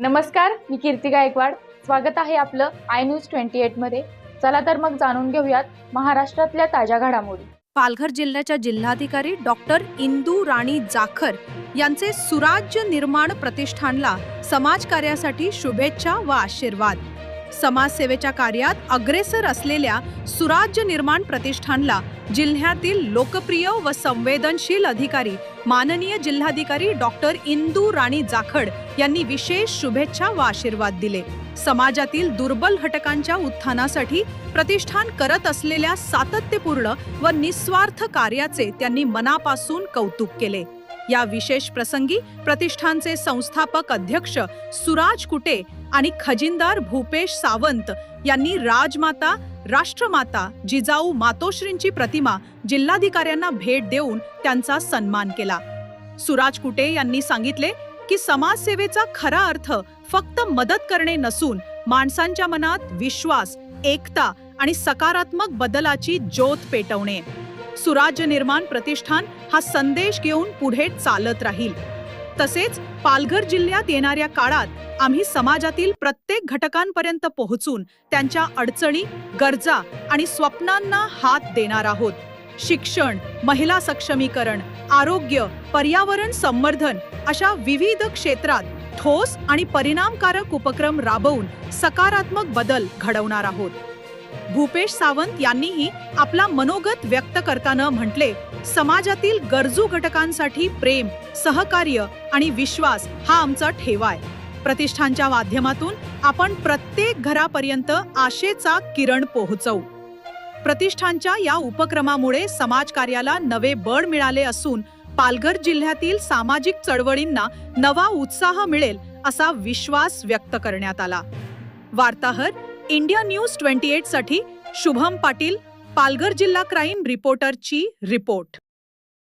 नमस्कार मी कीर्ती गायकवाड. स्वागत आहे आपलं आय न्यूज ट्वेंटी मध्ये. चला तर मग जाणून घेऊयात महाराष्ट्रातल्या ताज्या घडामोडी. पालघर जिल्ह्याच्या जिल्हाधिकारी डॉक्टर इंदू राणी जाखर यांचे सुराज्य निर्माण प्रतिष्ठानला समाजकार्यासाठी शुभेच्छा व आशीर्वाद. समाजसेवेच्या कार्यात अग्रेसर असलेल्या सुराज्य निर्माण प्रतिष्ठानला जिल्ह्यातील लोकप्रिय व संवेदनशील अधिकारी माननीय जिल्हाधिकारी डॉक्टर इंदू राणी जाखड यांनी विशेष शुभेच्छा व आशीर्वाद दिले. समाजातील दुर्बल घटकांच्या उत्थानासाठी प्रतिष्ठान करत असलेल्या सातत्यपूर्ण व निस्वार्थ कार्याचे त्यांनी मनापासून कौतुक केले. या विशेष प्रसंगी प्रतिष्ठानचे संस्थापक अध्यक्ष सुराज कुटे आणि खजिनदार भूपेश सावंत यांनी राजमाता राष्ट्रमाता जिजाऊ मातोश्रींची प्रतिमा जिल्हाधिकाऱ्यांना भेट देऊन त्यांचा सन्मान केला. सुराज कुटे यांनी सांगितले की समाजसेवेचा खरा अर्थ फक्त मदत करणे नसून माणसांच्या मनात विश्वास एकता आणि सकारात्मक बदलाची ज्योत पेटवणे. सुराज्य निर्माण प्रतिष्ठान हा संदेश घेऊन पुढे चालत राहील. तसेच पालघर जिल्ह्यात येणाऱ्या काळात आम्ही समाजातील प्रत्येक घटकांपर्यंत पोहोचून त्यांच्या अडचणी गरजा आणि स्वप्नांना हात देणार आहोत. शिक्षण महिला सक्षमीकरण आरोग्य पर्यावरण संवर्धन अशा विविध क्षेत्रात ठोस आणि परिणामकारक उपक्रम राबवून सकारात्मक बदल घडवणार आहोत. भूपेश सावंत यांनीही आपला मनोगत व्यक्त करताना म्हटले समाजातील गरजू घटकांसाठी प्रेम सहकार्य आणि विश्वास हा आमचा ठेवा आहे. प्रतिष्ठानच्या माध्यमातून आपण प्रत्येक घरापर्यंत आशेचा किरण पोहोचवू. प्रतिष्ठानच्या या उपक्रमामुळे समाजकार्याला नवे बळ मिळाले असून पालघर जिल्ह्यातील सामाजिक चळवळींना नवा उत्साह मिळेल असा विश्वास व्यक्त करण्यात आला. वार्ताहर इंडिया न्यूज ट्वेंटी एटसाठी शुभम पाटील पालघर जिल्हा क्राईम रिपोर्टरची रिपोर्ट.